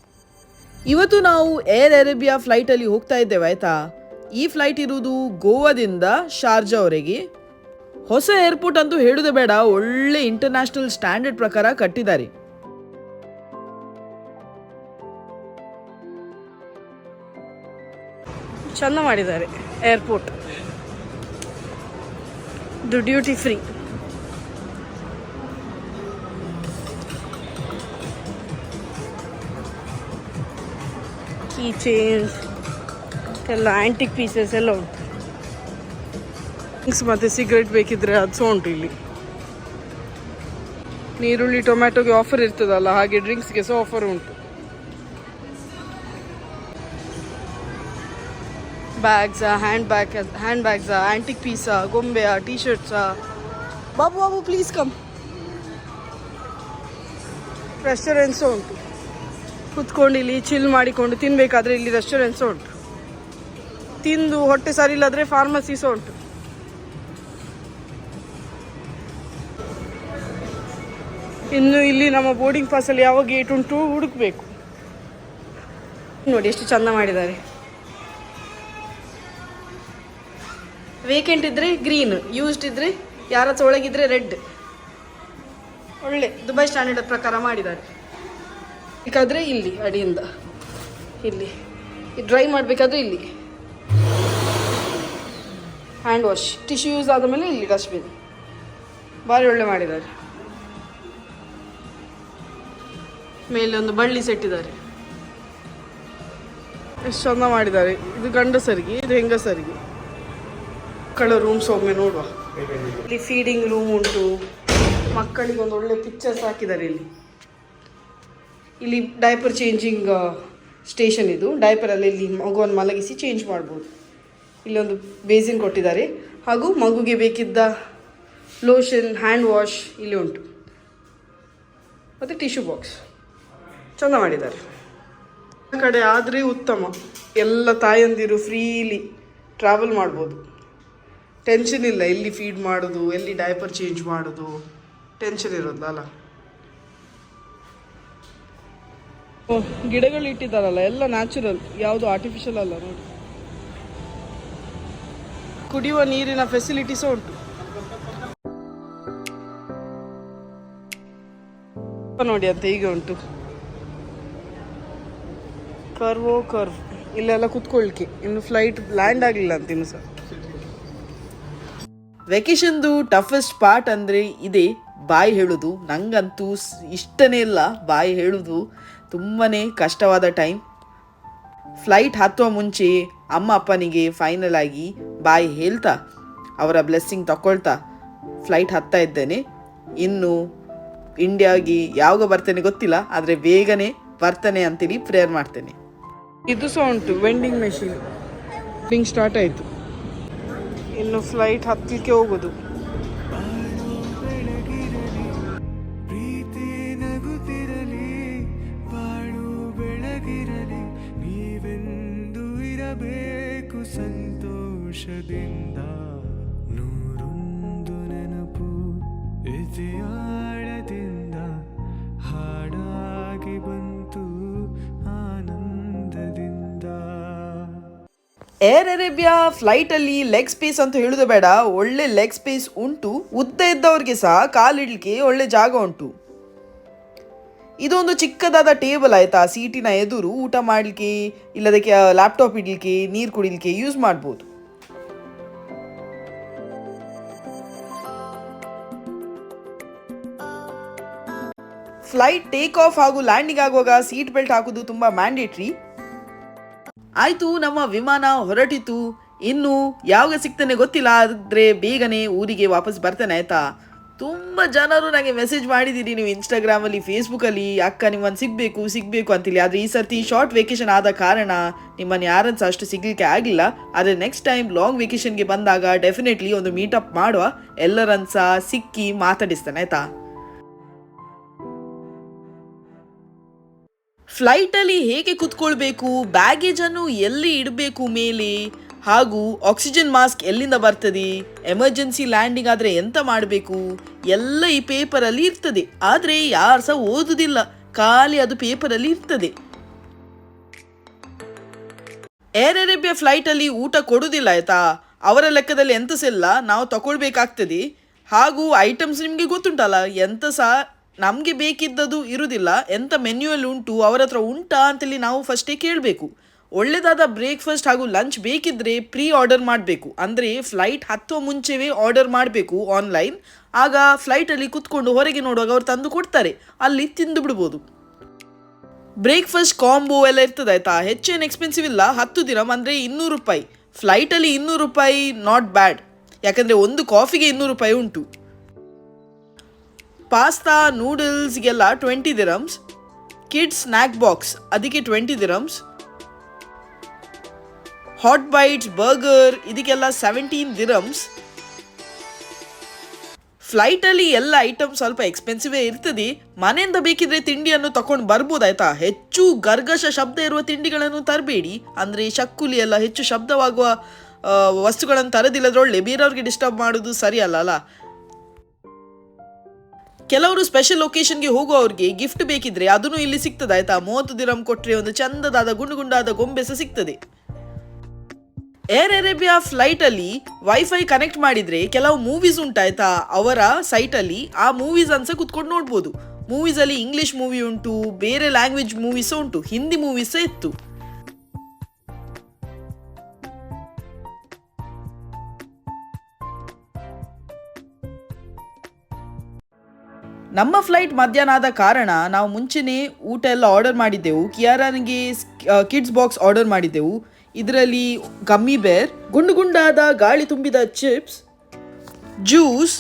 ಇವತ್ತು ನಾವು ಏರ್ ಅರೇಬಿಯಾ ಫ್ಲೈಟಲ್ಲಿ ಹೋಗ್ತಾ ಇದ್ದೇವೆ, ಆಯ್ತಾ? ಈ ಫ್ಲೈಟ್ ಇರುವುದು ಗೋವಾದಿಂದ ಶಾರ್ಜಾವರೆಗೆ ಹೊಸ ಏರ್ಪೋರ್ಟ್ ಅಂತೂ ಹೇಳುದೇ ಬೇಡ, ಒಳ್ಳೆ ಇಂಟರ್ನ್ಯಾಷನಲ್ ಸ್ಟ್ಯಾಂಡರ್ಡ್ ಪ್ರಕಾರ ಕಟ್ಟಿದ್ದಾರೆ. ಚಂದ ಮಾಡಿದ್ದಾರೆ airport. Duty free. Key chains ಎಲ್ಲ ಆ್ಯಂಟಿಕ್ ಪೀಸಸ್ ಎಲ್ಲ ಉಂಟು. ಮತ್ತೆ ಸಿಗರೆಟ್ ಬೇಕಿದ್ರೆ ಅದು ಸಹ ಉಂಟು ಇಲ್ಲಿ. ನೀರುಳ್ಳಿ ಟೊಮ್ಯಾಟೊಗೆ ಆಫರ್ ಇರ್ತದಲ್ಲ, ಹಾಗೆ ಡ್ರಿಂಕ್ಸ್ಗೆ ಸಹ ಆಫರ್ ಉಂಟು. Bags hand bag hand bags antique Pisa ಗೊಂಬೆಯ ಟಿ ಶರ್ಟ್ಸಾ ಬಾಬು ಬಾಬು ಪ್ಲೀಸ್ ಕಮ್ ರೆಸ್ಟೋರೆಂಟ್ಸು ಉಂಟು. ಕುತ್ಕೊಂಡು ಇಲ್ಲಿ ಚಿಲ್ ಮಾಡಿಕೊಂಡು ತಿನ್ಬೇಕಾದ್ರೆ ಇಲ್ಲಿ ರೆಸ್ಟೋರೆಂಟ್ಸು ಉಂಟು. ತಿಂದು ಹೊಟ್ಟೆ ಸರಿ ಇಲ್ಲದ್ರೆ ಸಹ ಉಂಟು. ಇನ್ನು ಇಲ್ಲಿ ನಮ್ಮ ಬೋರ್ಡಿಂಗ್ ಪಾಸಲ್ಲಿ ಯಾವ ಗೇಟ್ ಉಂಟು ಹುಡುಕ್ಬೇಕು. ನೋಡಿ ಎಷ್ಟು ಚಂದ ಮಾಡಿದ್ದಾರೆ. ವೇಕೆಂಟ್ ಇದ್ರೆ ಗ್ರೀನ್ ಯೂಸ್ಡ್ ಇದ್ರೆ ಯಾರ ಒಳಗಿದ್ರೆ ರೆಡ್ ಒಳ್ಳೆ ದುಬೈ ಸ್ಟ್ಯಾಂಡರ್ಡ್ ಪ್ರಕಾರ ಮಾಡಿದ್ದಾರೆ. ಬೇಕಾದ್ರೆ ಇಲ್ಲಿ ಅಡಿಯಿಂದ. ಇಲ್ಲಿ. ಡ್ರೈ ಮಾಡಬೇಕಾದ್ರೆ ಇಲ್ಲಿ. Hand wash. ಟಿಶ್ಯೂ ಯೂಸ್ ಆದಮೇಲೆ ಇಲ್ಲಿ ಡಸ್ಟ್ಬಿನ್. ಭಾರಿ ಒಳ್ಳೆ ಮಾಡಿದ್ದಾರೆ. ಮೇಲೆ ಒಂದು ಬಳ್ಳಿ ಸೆಟ್ಟಿದ್ದಾರೆ ಎಷ್ಟು ಚಂದ ಮಾಡಿದ್ದಾರೆ. ಇದು ಗಂಡಸರಿಗೆ ಇದು ಹೆಂಗಸರಿಗೆ. ಕಳ ರೂಮ್ಸ್ ಒಮ್ಮೆ ನೋಡುವ. ಇಲ್ಲಿ ಫೀಡಿಂಗ್ ರೂಮ್ ಉಂಟು. ಮಕ್ಕಳಿಗೆ ಒಂದು ಒಳ್ಳೆ ಪಿಕ್ಚರ್ಸ್ ಹಾಕಿದ್ದಾರೆ ಇಲ್ಲಿ. ಇಲ್ಲಿ ಡೈಪರ್ ಚೇಂಜಿಂಗ್ ಸ್ಟೇಷನ್ ಇದು. ಡೈಪರಲ್ಲಿ ಇಲ್ಲಿ ಮಗುವನ್ನು ಮಲಗಿಸಿ ಚೇಂಜ್ ಮಾಡ್ಬೋದು. ಇಲ್ಲೊಂದು ಬೇಸಿನ್ ಕೊಟ್ಟಿದ್ದಾರೆ. ಹಾಗೂ ಮಗುಗೆ ಬೇಕಿದ್ದ ಲೋಷನ್ ಹ್ಯಾಂಡ್ ವಾಶ್ ಇಲ್ಲಿ ಉಂಟು. ಮತ್ತು ಟಿಶ್ಯೂ ಬಾಕ್ಸ್ ಚಂದ ಮಾಡಿದ್ದಾರೆ. ಕಡೆ ಆದರೆ ಉತ್ತಮ. ಎಲ್ಲ ತಾಯಂದಿರು ಫ್ರೀಲಿ ಟ್ರಾವೆಲ್ ಮಾಡ್ಬೋದು. ಟೆನ್ಷನ್ ಇಲ್ಲ, ಎಲ್ಲಿ ಫೀಡ್ ಮಾಡೋದು, ಎಲ್ಲಿ ಡೈಪರ್ ಚೇಂಜ್ ಮಾಡೋದು. ಟೆನ್ಷನ್ ಇರೋದಿಲ್ಲ, ಅಲ್ಲ? ಗಿಡಗಳು ಇಟ್ಟಿದ್ದಾರಲ್ಲ, ಎಲ್ಲ ನ್ಯಾಚುರಲ್ ಯಾವುದು ಆರ್ಟಿಫಿಷಿಯಲ್ ಅಲ್ಲ ನೋಡಿ. ಕುಡಿಯುವ ನೀರಿನ ಫೆಸಿಲಿಟೀಸ್ ಉಂಟು. ನೋಡಿ ಅಂತ ಈಗ ಉಂಟು. ಕರ್ವೋ ಕರ್ವ್ ಇಲ್ಲೆಲ್ಲ ಕುತ್ಕೊಳ್ಳಿಕ್ಕೆ ಇನ್ನು ಫ್ಲೈಟ್ ಲ್ಯಾಂಡ್ ಆಗಲಿಲ್ಲ ಅಂತ ಇನ್ನು ಸಹ. ವೆಕೇಶನ್ದು ಟಫೆಸ್ಟ್ ಪಾರ್ಟ್ ಅಂದರೆ ಇದೆ ಬಾಯಿ ಹೇಳೋದು. ನಂಗಂತೂ ಇಷ್ಟನೇ ಇಲ್ಲ ಬಾಯಿ ಹೇಳೋದು. ತುಂಬಾ ಕಷ್ಟವಾದ ಟೈಮ್ ಫ್ಲೈಟ್ ಹತ್ತುವ ಮುಂಚೆ ಅಮ್ಮ ಅಪ್ಪನಿಗೆ ಫೈನಲ್ ಆಗಿ ಬಾಯಿ ಹೇಳ್ತಾ, ಅವರ ಬ್ಲೆಸ್ಸಿಂಗ್ ತಕೊಳ್ತಾ ಫ್ಲೈಟ್ ಹತ್ತಾ ಇದ್ದೇನೆ. ಇನ್ನು ಇಂಡಿಯಾಗೆ ಯಾವಾಗ ಬರ್ತೇನೆ ಗೊತ್ತಿಲ್ಲ, ಆದರೆ ಬೇಗನೆ ಬರ್ತೇನೆ ಅಂತೇಳಿ ಪ್ರೇಯರ್ ಮಾಡ್ತೇನೆ. ಇದು ಸಹ ಉಂಟು ವೆಂಡಿಂಗ್ ಮೆಷಿನ್ ಸ್ಟಾರ್ಟ್ ಆಯಿತು. ಇನ್ನು ಫ್ಲೈಟ್ ಹತ್ತಲಿಕ್ಕೆ ಹೋಗೋದು. ಇರಬೇಕು ಸಂತೋಷದಿಂದ. ನೂರೊಂದು ನೆನಪು ಇತಿಯಾಳದಿಂದ ಹಾಡಾಗಿ ಬಂತು ಆನಂದದಿಂದ. ಏರ್ ಅರೇಬಿಯಾ ಫ್ಲೈಟಲ್ಲಿ ಲೆಗ್ ಸ್ಪೇಸ್ ಅಂತ ಹೇಳುದು ಬೇಡ, ಒಳ್ಳೆ ಲೆಗ್ ಸ್ಪೇಸ್ ಉಂಟು, ಉದ್ದ ಇದ್ದವ್ರಿಗೆ ಸಹ ಕಾಲಿಡ್ಲಿಕ್ಕೆ ಒಳ್ಳೆ ಜಾಗ ಉಂಟು. ಇದೊಂದು ಚಿಕ್ಕದಾದ ಟೇಬಲ್ ಆಯ್ತಾ? ಸೀಟಿನ ಎದುರು ಊಟ ಮಾಡಲಿಕ್ಕೆ, ಇಲ್ಲದಕ್ಕೆ ಲ್ಯಾಪ್ಟಾಪ್ ಇಡ್ಲಿಕ್ಕೆ, ನೀರು ಕುಡಿಲಿಕ್ಕೆ ಯೂಸ್ ಮಾಡ್ಬೋದು. ಫ್ಲೈಟ್ ಟೇಕ್ ಆಫ್ ಹಾಗೂ ಲ್ಯಾಂಡಿಂಗ್ ಆಗುವಾಗ ಸೀಟ್ ಬೆಲ್ಟ್ ಹಾಕೋದು ತುಂಬಾ ಮ್ಯಾಂಡೇಟ್ರಿ ಆಯ್ತು, ನಮ್ಮ ವಿಮಾನ ಹೊರಟಿತು. ಇನ್ನು ಯಾವಾಗ ಸಿಗ್ತಾನೆ ಗೊತ್ತಿಲ್ಲ, ಆದ್ರೆ ಬೇಗನೆ ಊರಿಗೆ ವಾಪಸ್ ಬರ್ತೇನೆ, ಆಯ್ತಾ? ತುಂಬ ಜನರು ನನಗೆ ಮೆಸೇಜ್ ಮಾಡಿದ್ದೀರಿ ನೀವು ಇನ್ಸ್ಟಾಗ್ರಾಮಲ್ಲಿ ಫೇಸ್ಬುಕ್ಕಲ್ಲಿ ಅಕ್ಕ ನಿಮ್ಮನ್ನು ಸಿಗಬೇಕು ಸಿಗಬೇಕು ಅಂತೇಳಿ ಆದರೆ ಈ ಸರ್ತಿ ಶಾರ್ಟ್ ವೆಕೇಷನ್ ಆದ ಕಾರಣ ನಿಮ್ಮನ್ನು ಯಾರನ್ನು ಸಹ ಅಷ್ಟು ಸಿಗಲಿಕ್ಕೆ ಆಗಿಲ್ಲ. ಆದರೆ ನೆಕ್ಸ್ಟ್ ಟೈಮ್ ಲಾಂಗ್ ವೆಕೇಷನ್ಗೆ ಬಂದಾಗ ಡೆಫಿನೆಟ್ಲಿ ಒಂದು ಮೀಟಪ್ ಮಾಡುವ. ಎಲ್ಲರನ್ನು ಸಹ ಸಿಕ್ಕಿ ಮಾತಾಡಿಸ್ತಾನೆ, ಆಯ್ತಾ? ಫ್ಲೈಟಲ್ಲಿ ಹೇಗೆ ಕುತ್ಕೊಳ್ಬೇಕು? ಬ್ಯಾಗೇಜ್ ಅನ್ನು ಎಲ್ಲಿ ಇಡಬೇಕು ಮೇಲೆ? ಹಾಗೂ ಆಕ್ಸಿಜನ್ ಮಾಸ್ಕ್ ಎಲ್ಲಿಂದ ಬರ್ತದೆ? ಎಮರ್ಜೆನ್ಸಿ ಲ್ಯಾಂಡಿಂಗ್ ಆದರೆ ಎಂತ ಮಾಡಬೇಕು? ಎಲ್ಲ ಈ ಪೇಪರಲ್ಲಿ ಇರ್ತದೆ. ಆದರೆ ಯಾರು ಸಹ ಓದುದಿಲ್ಲ. ಖಾಲಿ ಅದು ಪೇಪರಲ್ಲಿ ಇರ್ತದೆ. ಏರ್ ಅರೇಬಿಯಾ ಫ್ಲೈಟಲ್ಲಿ ಊಟ ಕೊಡುದಿಲ್ಲ ಆಯ್ತಾ? ಅವರ ಲೆಕ್ಕದಲ್ಲಿ ಎಂತ ಇಲ್ಲ ನಾವು ತಗೊಳ್ಬೇಕಾಗ್ತದೆ. ಹಾಗೂ ಐಟಮ್ಸ್ ನಿಮಗೆ ಗೊತ್ತುಂಟಲ್ಲ, ಎಂತ ಸಹ ನಮಗೆ ಬೇಕಿದ್ದದು ಇರುವುದಿಲ್ಲ. ಎಂತ ಮೆನ್ಯುವಲ್ಲಿ ಉಂಟು ಅವರ ಹತ್ರ ಉಂಟಾ ಅಂತೇಳಿ ನಾವು ಫಸ್ಟೇ ಕೇಳಬೇಕು. ಒಳ್ಳೆದಾದ ಬ್ರೇಕ್ಫಾಸ್ಟ್ ಹಾಗೂ ಲಂಚ್ ಬೇಕಿದ್ರೆ ಪ್ರೀ ಆರ್ಡರ್ ಮಾಡಬೇಕು. ಅಂದರೆ ಫ್ಲೈಟ್ ಹತ್ತುವ ಮುಂಚೆವೇ ಆರ್ಡರ್ ಮಾಡಬೇಕು ಆನ್ಲೈನ್ ಆಗ ಫ್ಲೈಟಲ್ಲಿ ಕುತ್ಕೊಂಡು ಹೊರಗೆ ನೋಡುವಾಗ ಅವ್ರು ತಂದು ಕೊಡ್ತಾರೆ. ಅಲ್ಲಿ ತಿಂದು ಬಿಡ್ಬೋದು. ಬ್ರೇಕ್ಫಾಸ್ಟ್ ಕಾಂಬೋ ಎಲ್ಲ ಇರ್ತದೆ ಆಯ್ತಾ? ಹೆಚ್ಚೇನು ಎಕ್ಸ್ಪೆನ್ಸಿವ್ ಇಲ್ಲ. ಹತ್ತು ದಿನ ಅಂದರೆ ಇನ್ನೂರು ರೂಪಾಯಿ. ಫ್ಲೈಟಲ್ಲಿ ಇನ್ನೂರು ರೂಪಾಯಿ ನಾಟ್ ಬ್ಯಾಡ್ ಯಾಕಂದರೆ ಒಂದು ಕಾಫಿಗೆ ಇನ್ನೂರು ರೂಪಾಯಿ ಉಂಟು. Pasta ನೂಡಲ್ಸ್ಗೆಲ್ಲ twenty dirhams kids snack box ಅದಕ್ಕೆ twenty dirhams hot bites burger ಇದಕ್ಕೆಲ್ಲ ಸೆವೆಂಟೀನ್ ದಿರಮ್ಸ್ ಫ್ಲೈಟಲ್ಲಿ ಎಲ್ಲ ಐಟಮ್ ಸ್ವಲ್ಪ ಎಕ್ಸ್ಪೆನ್ಸಿವೇ ಇರ್ತದೆ. ಮನೆಯಿಂದ ಬೇಕಿದ್ರೆ ತಿಂಡಿಯನ್ನು ತಕೊಂಡು ಬರ್ಬೋದಾಯ್ತಾ? ಹೆಚ್ಚು ಗರ್ಗಶ ಶಬ್ದ ಇರುವ ತಿಂಡಿಗಳನ್ನು ತರಬೇಡಿ. ಅಂದರೆ ಶಕ್ಕುಲಿ ಎಲ್ಲ ಹೆಚ್ಚು ಶಬ್ದವಾಗುವ ವಸ್ತುಗಳನ್ನು ತರದಿಲ್ಲದ್ರೊಳ್ಳೆ ಬೇರೆಯವ್ರಿಗೆ ಡಿಸ್ಟರ್ಬ್ ಮಾಡೋದು ಸರಿ ಅಲ್ಲ ಕೆಲವರು ಸ್ಪೆಷಲ್ ಲೊಕೇಶನ್ಗೆ ಹೋಗುವವ್ರಿಗೆ ಗಿಫ್ಟ್ ಬೇಕಿದ್ರೆ ಅದನ್ನು ಇಲ್ಲಿ ಸಿಗ್ತದೆ, ಆಯ್ತಾ? ಮೂವತ್ತು ದಿರಂ ಕೊಟ್ಟರೆ ಒಂದು ಚಂದದಾದ ಗುಂಡು ಗುಂಡಾದ ಗೊಂಬೆ ಸಹ ಸಿಗ್ತದೆ. ಏರ್ ಅರೇಬಿಯಾ ಫ್ಲೈಟ್ ಅಲ್ಲಿ ವೈಫೈ ಕನೆಕ್ಟ್ ಮಾಡಿದ್ರೆ ಕೆಲವು ಮೂವೀಸ್ ಉಂಟಾಯ್ತಾ? ಅವರ ಸೈಟ್ ಅಲ್ಲಿ ಆ ಮೂವೀಸ್ ಅನ್ಸ ಕುತ್ಕೊಂಡು ನೋಡ್ಬೋದು. ಮೂವೀಸ್ ಅಲ್ಲಿ ಇಂಗ್ಲಿಷ್ ಮೂವಿ ಉಂಟು, ಬೇರೆ ಲ್ಯಾಂಗ್ವೇಜ್ ಮೂವೀಸ್ ಉಂಟು ಹಿಂದಿ ಮೂವೀಸ್ ಇತ್ತು. ನಮ್ಮ ಫ್ಲೈಟ್ ಮಧ್ಯಾಹ್ನ ಆದ ಕಾರಣ ನಾವು ಮುಂಚೆನೇ ಊಟ ಎಲ್ಲ ಆರ್ಡರ್ ಮಾಡಿದ್ದೆವು. ಕಿಯಾರನಿಗೆ ಕಿಡ್ಸ್ ಬಾಕ್ಸ್ ಆರ್ಡರ್ ಮಾಡಿದ್ದೆವು. ಇದರಲ್ಲಿ ಗಮ್ಮಿ ಬೇರ್ ಗುಂಡು ಗುಂಡಾದ ಗಾಳಿ ತುಂಬಿದ chips juice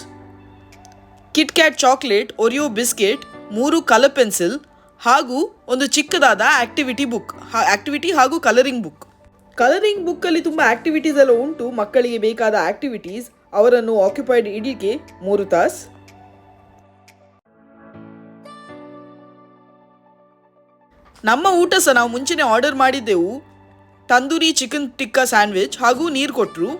KitKat chocolate Oreo biscuit ಮೂರು ಕಲರ್ ಪೆನ್ಸಿಲ್ ಹಾಗೂ ಒಂದು ಚಿಕ್ಕದಾದ ಆಕ್ಟಿವಿಟಿ ಬುಕ್ ಆಕ್ಟಿವಿಟಿ ಹಾಗೂ ಕಲರಿಂಗ್ ಬುಕ್ ಕಲರಿಂಗ್ ಬುಕ್ಕಲ್ಲಿ ತುಂಬ ಆಕ್ಟಿವಿಟೀಸ್ ಎಲ್ಲ ಉಂಟು. ಮಕ್ಕಳಿಗೆ ಬೇಕಾದ ಆಕ್ಟಿವಿಟೀಸ್ ಅವರನ್ನು ಆಕ್ಯುಪೈಡ್ ಇಡಲಿಕ್ಕೆ ಮೂರು ತಾಸು. ನಮ್ಮ ಊಟ ಸಹ ನಾವು ಮುಂಚೆನೆ ಆರ್ಡರ್ ಮಾಡಿದ್ದೆವು. ತಂದೂರಿ ಚಿಕನ್ ಟಿಕ್ಕಾ ಸ್ಯಾಂಡ್ವಿಚ್ ಹಾಗೂ ನೀರು ಕೊಟ್ಟರು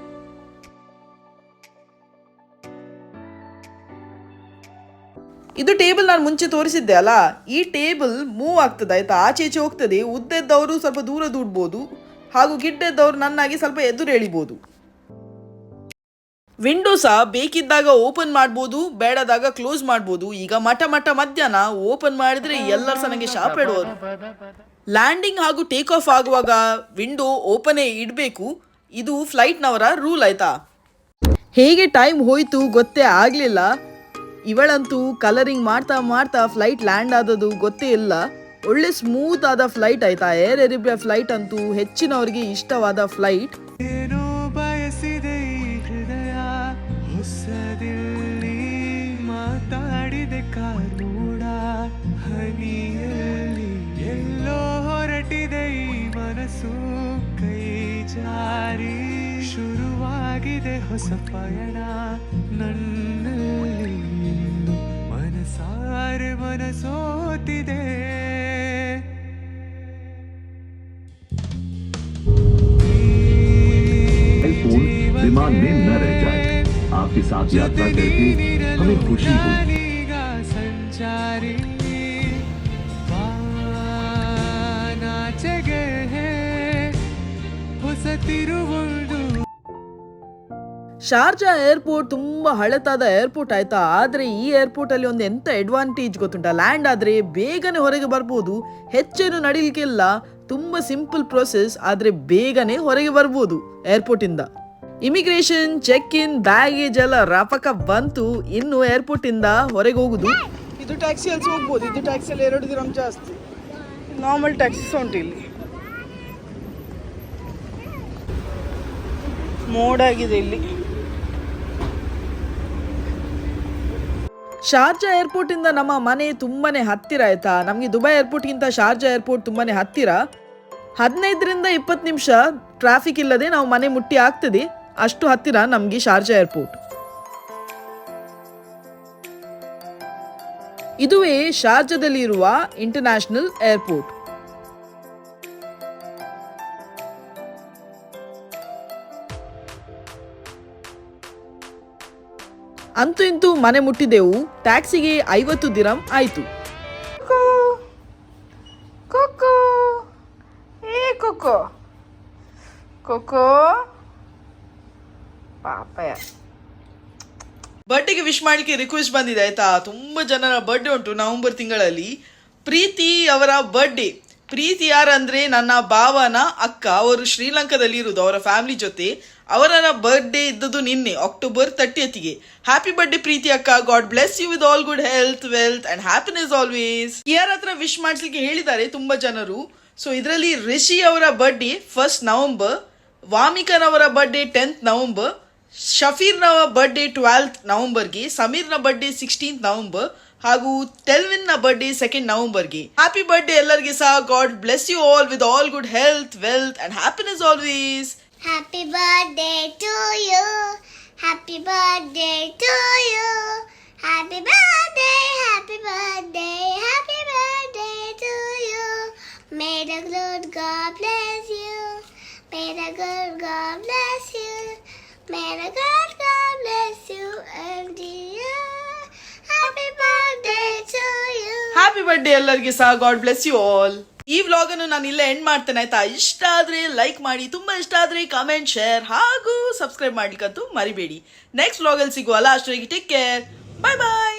ಇದು ಟೇಬಲ್ ನಾನು ಮುಂಚೆ ತೋರಿಸಿದ್ದೆ ಅಲ್ಲ? ಈ ಟೇಬಲ್ ಮೂವ್ ಆಗ್ತದೆ, ಆಯ್ತಾ? ಆಚೆ ಈಚೆ ಹೋಗ್ತದೆ. ಉದ್ದದ್ದವರು ಸ್ವಲ್ಪ ದೂರ ದೂಡ್ಬೋದು ಹಾಗೂ ಗಿಡ್ಡದ್ದವರು ನನ್ನಾಗಿ ಸ್ವಲ್ಪ ಎದುರು ಎಳಿಬೋದು. ವಿಂಡೋ ಸಹ ಬೇಕಿದ್ದಾಗ ಓಪನ್ ಮಾಡ್ಬೋದು, ಬೇಡದಾಗ ಕ್ಲೋಸ್ ಮಾಡ್ಬೋದು. ಈಗ ಮಠ ಮಠ ಮಧ್ಯಾಹ್ನ ಓಪನ್ ಮಾಡಿದ್ರೆ ಎಲ್ಲರೂ ಸಹ ನನಗೆ ಶಾಪ್ ಇಡುವರು ಲ್ಯಾಂಡಿಂಗ್ ಹಾಗೂ ಟೇಕ್ ಆಫ್ ಆಗುವಾಗ ವಿಂಡೋ ಓಪನೇ ಇಡಬೇಕು. ಇದು ಫ್ಲೈಟ್ನವರ ರೂಲ್ ಆಯ್ತಾ? ಹೇಗೆ ಟೈಮ್ ಹೋಯಿತು ಗೊತ್ತೇ ಆಗಲಿಲ್ಲ. ಇವಳಂತೂ ಕಲರಿಂಗ್ ಮಾಡ್ತಾ ಮಾಡ್ತಾ ಫ್ಲೈಟ್ ಲ್ಯಾಂಡ್ ಆದದ್ದು ಗೊತ್ತೇ ಇಲ್ಲ. ಒಳ್ಳೆ ಸ್ಮೂತ್ ಆದ ಫ್ಲೈಟ್ ಆಯ್ತಾ? ಏರ್ ಏರಿಯಾ ಫ್ಲೈಟ್ ಅಂತೂ ಹೆಚ್ಚಿನವರಿಗೆ ಇಷ್ಟವಾದ ಫ್ಲೈಟ್ ಶುರುವಾಗಿದೆ ಹೊಸ ಪಯಣ ನನ್ನಲ್ಲಿ ಇಂದು ಮನಸಾರೆ ಮನಸೋತಿದೆ फोन विमान में न रह जाए आपके साथ यात्रा करके हमें खुशी हुई ಈಗ ಸಂಚಾರಿ ಬಾನಾಚೆಗೆ ಹೊಸ ತಿರುವೊಂದು ಶಾರ್ಜಾ ಏರ್ಪೋರ್ಟ್ ತುಂಬಾ ಹಳತಾದ ಏರ್ಪೋರ್ಟ್ ಆಯ್ತಾ? ಆದ್ರೆ ಈ ಏರ್ಪೋರ್ಟ್ ಅಲ್ಲಿ ಒಂದು ಎಂತ ಅಡ್ವಾಂಟೇಜ್ ಗೊತ್ತುಂಟಾ? ಲ್ಯಾಂಡ್ ಆದ್ರೆ ಬೇಗನೆ ಹೊರಗೆ ಬರ್ಬೋದು. ಹೆಚ್ಚೇನು ನಡಿಲಿಕ್ಕಿಲ್ಲ ತುಂಬಾ ಸಿಂಪಲ್ ಪ್ರೊಸೆಸ್ ಆದ್ರೆ ಬೇಗನೆ ಹೊರಗೆ ಬರ್ಬೋದು ಏರ್ಪೋರ್ಟ್ ಇಂದ. ಇಮಿಗ್ರೇಷನ್ ಚೆಕ್ ಇನ್ ಬ್ಯಾಗೇಜ್ ಎಲ್ಲ ರಫಕ ಬಂತು. ಇನ್ನು ಏರ್ಪೋರ್ಟ್ ಇಂದ ಹೊರಗೆ ಹೋಗುದು. ಇದು ಟ್ಯಾಕ್ಸಿಯಲ್ಲಿ ಹೋಗ್ಬೋದು. ಇದು ಟ್ಯಾಕ್ಸಿಯಲ್ಲಿ ಎರಡು ದಿನ ಜಾಸ್ತಿ. ನಾರ್ಮಲ್ ಟ್ಯಾಕ್ಸಿ ಉಂಟು ಇಲ್ಲಿ. ಮೋಡಾಗಿದೆ ಇಲ್ಲಿ. ಶಾರ್ಜಾ ಏರ್ಪೋರ್ಟ್ ಇಂದ ನಮ್ಮ ಮನೆ ತುಂಬಾನೇ ಹತ್ತಿರ ಆಯ್ತಾ? ನಮಗೆ ದುಬೈ ಏರ್ಪೋರ್ಟ್ ಗಿಂತ ಶಾರ್ಜಾ ಏರ್ಪೋರ್ಟ್ ತುಂಬಾನೇ ಹತ್ತಿರ. ಹದಿನೈದರಿಂದ ಇಪ್ಪತ್ತು ನಿಮಿಷ ಟ್ರಾಫಿಕ್ ಇಲ್ಲದೆ ನಾವು ಮನೆ ಮುಟ್ಟಿ ಆಗ್ತದೆ. ಅಷ್ಟು ಹತ್ತಿರ ನಮಗೆ ಶಾರ್ಜಾ ಏರ್ಪೋರ್ಟ್. ಇದುವೇ ಶಾರ್ಜಾದಲ್ಲಿ ಇರುವ ಇಂಟರ್ನ್ಯಾಷನಲ್ ಏರ್ಪೋರ್ಟ್ ಅಂತೂ ಇಂತೂ ಮನೆ ಮುಟ್ಟಿದೆವು. ಟ್ಯಾಕ್ಸಿಗೆ ಐವತ್ತು ದಿರಂ ಆಯಿತು. ಬರ್ಡೇಗೆ ವಿಶ್ ಮಾಡಲಿಕ್ಕೆ ರಿಕ್ವೆಸ್ಟ್ ಬಂದಿದೆ ಆಯ್ತಾ? ತುಂಬಾ ಜನರ ಬರ್ಡೇ ಉಂಟು ನವೆಂಬರ್ ತಿಂಗಳಲ್ಲಿ. ಪ್ರೀತಿ ಅವರ ಬರ್ಡೇ ಪ್ರೀತಿ ಯಾರಂದ್ರೆ ನನ್ನ ಭಾವನ ಅಕ್ಕ. ಅವರು ಶ್ರೀಲಂಕಾದಲ್ಲಿ ಇರುವುದು, ಅವರ ಫ್ಯಾಮಿಲಿ ಜೊತೆ. ಅವರ ಬರ್ಡೇ ಇದ್ದದ್ದು ನಿನ್ನೆ ಅಕ್ಟೋಬರ್ ತರ್ಟಿಯತ್ಗೆ ಹ್ಯಾಪಿ ಬರ್ಡೇ ಪ್ರೀತಿ ಅಕ್ಕ. God bless you with all good health wealth and happiness always ಯಾರ ಹತ್ರ ವಿಶ್ ಮಾಡಿಸ್ಲಿಕ್ಕೆ ಹೇಳಿದ್ದಾರೆ ತುಂಬಾ ಜನರು. ಸೊ ಇದರಲ್ಲಿ ರಿಷಿ ಅವರ ಬರ್ಡೇ ಫಸ್ಟ್ ನವೆಂಬರ್ ವಾಮಿಕನವರ ಬರ್ಡೇ ಟೆಂತ್ ನವೆಂಬರ್ ಶಫೀರ್ನವ ಬರ್ಡೇ ಟ್ವೆಲ್ತ್ ನವೆಂಬರ್ಗೆ ಸಮೀರ್ನ ಬರ್ಡೇ ಸಿಕ್ಸ್ಟೀನ್ತ್ ನವೆಂಬರ್ ಹಾಗೂ ತೆಲ್ವಿನ್ನ ಬರ್ಡೇ ಸೆಕೆಂಡ್ ನವೆಂಬರ್ಗೆ ಹ್ಯಾಪಿ ಬರ್ಡೇ ಎಲ್ಲರಿಗೆ ಸಹ God bless you all with all good health wealth and happiness always Happy birthday to you. Happy birthday to you. Happy birthday, happy birthday, happy birthday to you. May the good God bless you. May the good God bless you. May the good God bless you and you. happy birthday ಎಲ್ಲರಿಗೆ ಸಹ. ಗಾಡ್ ಬ್ಲೆಸ್ ಯು ಆಲ್ ಈ ವ್ಲಾಗ್ ಅನ್ನು ನಾನು ಇಲ್ಲೇ ಎಂಡ್ ಮಾಡ್ತೇನೆ ಆಯ್ತಾ? ಇಷ್ಟ ಆದ್ರೆ ಲೈಕ್ ಮಾಡಿ ತುಂಬಾ ಇಷ್ಟ ಆದ್ರೆ ಕಾಮೆಂಟ್ ಶೇರ್ ಹಾಗೂ ಸಬ್ಸ್ಕ್ರೈಬ್ ಮಾಡ್ಲಿಕ್ಕಂತೂ ಮರಿಬೇಡಿ. ನೆಕ್ಸ್ಟ್ ವ್ಲಾಗ್ ಅಲ್ಲಿ ಸಿಗುವಲ್ಲ ಅಷ್ಟರಿಗೆ ಟೇಕ್ ಕೇರ್ ಬಾಯ್ ಬಾಯ್